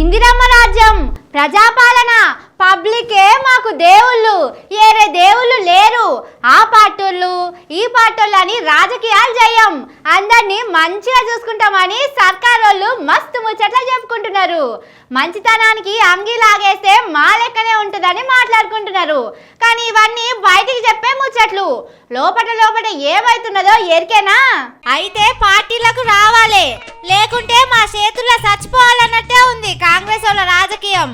ఇందిరమ్మ రాజ్యం ప్రజాపాలన పబ్లికే మాకు దేవుళ్ళు ఏరే దేవుళ్ళు లేరు. ఆ పార్టీలు ఈ పార్టీలు అని రాజకీయాలు చేయం. అందరినీ మంచిగా చూసుకుంటామని సర్కార్ వాళ్ళు మస్తు ముచ్చట్లు చెప్పుకుంటున్నారు. మంచితనానికి అంగి లాగేస్తే మా లెక్కనే ఉంటుందని మాట్లాడుకుంటున్నారు. కానీ ఇవన్నీ బయటికి చెప్పే ముచ్చట్లు. లోపల లోపట ఏమైతున్నదో ఎరికేనా? అయితే పార్టీలకు రావాలి. లేకుంటే మా చేతుల్లో చచ్చిపోవాలని కాంగ్రెస్ వాళ్ళ రాజకీయం.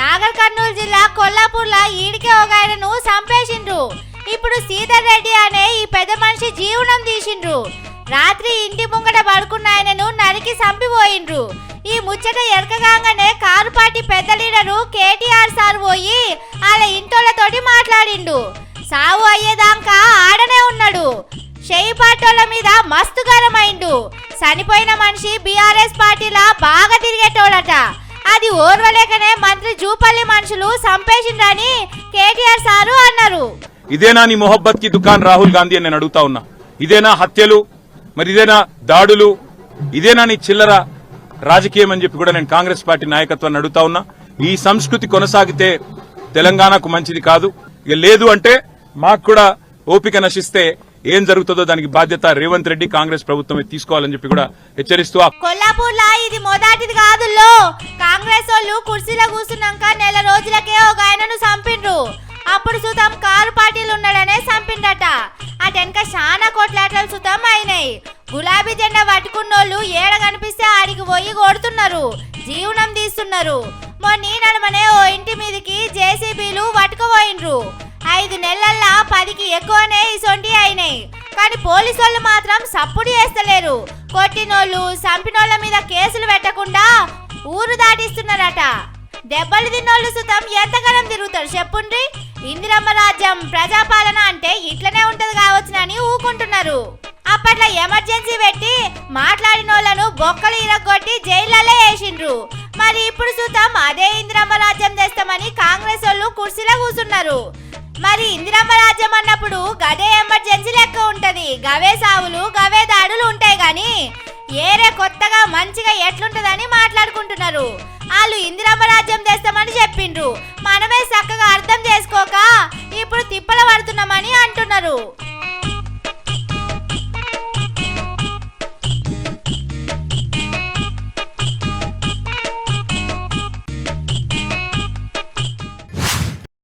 నాగర్ కర్నూలు జిల్లా కొల్లాపూర్లో ఈడికే ఒక ఆయనను చంపేసిండ్రు. ఇప్పుడు సీతర్ రెడ్డి అనే ఈ పెద్ద మనిషి జీవనం తీసిండ్రు. రాత్రి ఇంటి ముంగట పడుకున్న ఆయనను నరికి చంపిపోయిండ్రు. ఈ ముచ్చట ఎరకగానే కారు పార్టీ పెద్ద లీడరు కేటీఆర్ సార్ పోయి వాళ్ళ ఇంటోళ్ళతోటి మాట్లాడిండు. సావు అయ్యేదాకా ఆడనే ఉన్నాడు. షెయి పాటోళ్ళ మీద మస్తు గరమైండు చనిపోయిన మనిషి బీఆర్ఎస్ పార్టీలా బాగా తిరిగేటోడట. అది ఓర్వలేకనే మంత్రి జూపల్లి మనుషులు చంపేసిండ్రని కేటీఆర్ సారు అన్నారు. ఇదేనా నీ మొహబ్బత్కి దుకాన్ రాహుల్ గాంధీ అని నేను అడుగుతా ఉన్నా. ఇదేనా హత్యలు? మరి ఇదేనా దాడులు? ఇదేనా నీ చిల్లర రాజకీయం అని చెప్పి కూడా నేను కాంగ్రెస్ పార్టీ నాయకత్వాన్ని అడుగుతా ఉన్నా. ఈ సంస్కృతి కొనసాగితే తెలంగాణకు మంచిది కాదు. ఇక లేదు అంటే మాకు కూడా ఓపిక నశిస్తే ఏం జరుగుతుందో దానికి బాధ్యత రేవంత్ రెడ్డి కాంగ్రెస్ ప్రభుత్వమే తీసుకోవాలని చెప్పి కూడా హెచ్చరిస్తూ కొల్లాపూర్ లా ఇది మొదటిది కాదుల్లో. కాంగ్రెస్ వాళ్ళు కుర్చీలో కూర్చున్నాక నెల రోజులకే ఒక ఆయనను చంపిండ్రు. అప్పుడు సుతం కారు పార్టీలు ఉన్నాడనే చంపిండట. అటెనక చాలా కొట్లాటలు సుతం అయినాయి. గులాబీ జెండా పట్టుకున్నోళ్ళు ఏడ కనిపిస్తే ఆడికి పోయి కొడుతున్నారు. జీవనం తీస్తున్నారు. మొన్న నడమనే ఓ ఇంటి మీదకి జేసీబీలు పట్టుకుపోయిండ్రు. ఐదు నెలల్లో పదికి ఎక్కువనే ఇసొంటి అయినాయి. కానీ పోలీసు వాళ్ళు మాత్రం సప్పుడు చేస్తలేరు. కొట్టినోళ్ళు చంపినోళ్ళ మీద కేసులు పెట్టకుండా ఊరు దాటిస్తున్నారట. దెబ్బలు తిన్నోళ్ళు సుతం ఎంతకాలం తిరుగుతారు చెప్పుండ్రి? ఇందిరమ్మ రాజ్యం ప్రజాపాలన అంటే ఇట్లనే ఉంటది కావచ్చునని ఊకుంటున్నారు. అప్పట్లో ఎమర్జెన్సీ పెట్టి మాట్లాడిన వాళ్ళను బొక్కలు ఇరగొట్టి జైళ్ళలో వేసిండ్రు. మరి ఇప్పుడు సుతం అదే ఇందిరమ్మ రాజ్యం తెస్తామని కాంగ్రెస్ వాళ్ళు కుర్చీలో కూర్చున్నారు. మరి ఇందిరమ్మ రాజ్యం అన్నప్పుడు గదే ఎమర్జెన్సీ లెక్క ఉంటది. గవే సావులు గవే దాడులు ఉంటాయి గాని ఏరే కొత్తగా మంచిగా ఎట్లుంటదని మాట్లాడుకుంటున్నారు. వాళ్ళు ఇందిరమ్మ రాజ్యం తెస్తామని చెప్పిండ్రు. మనమే చక్కగా అర్థం చేసుకోక ఇప్పుడు తిప్పల పడుతున్నామని అంటున్నారు.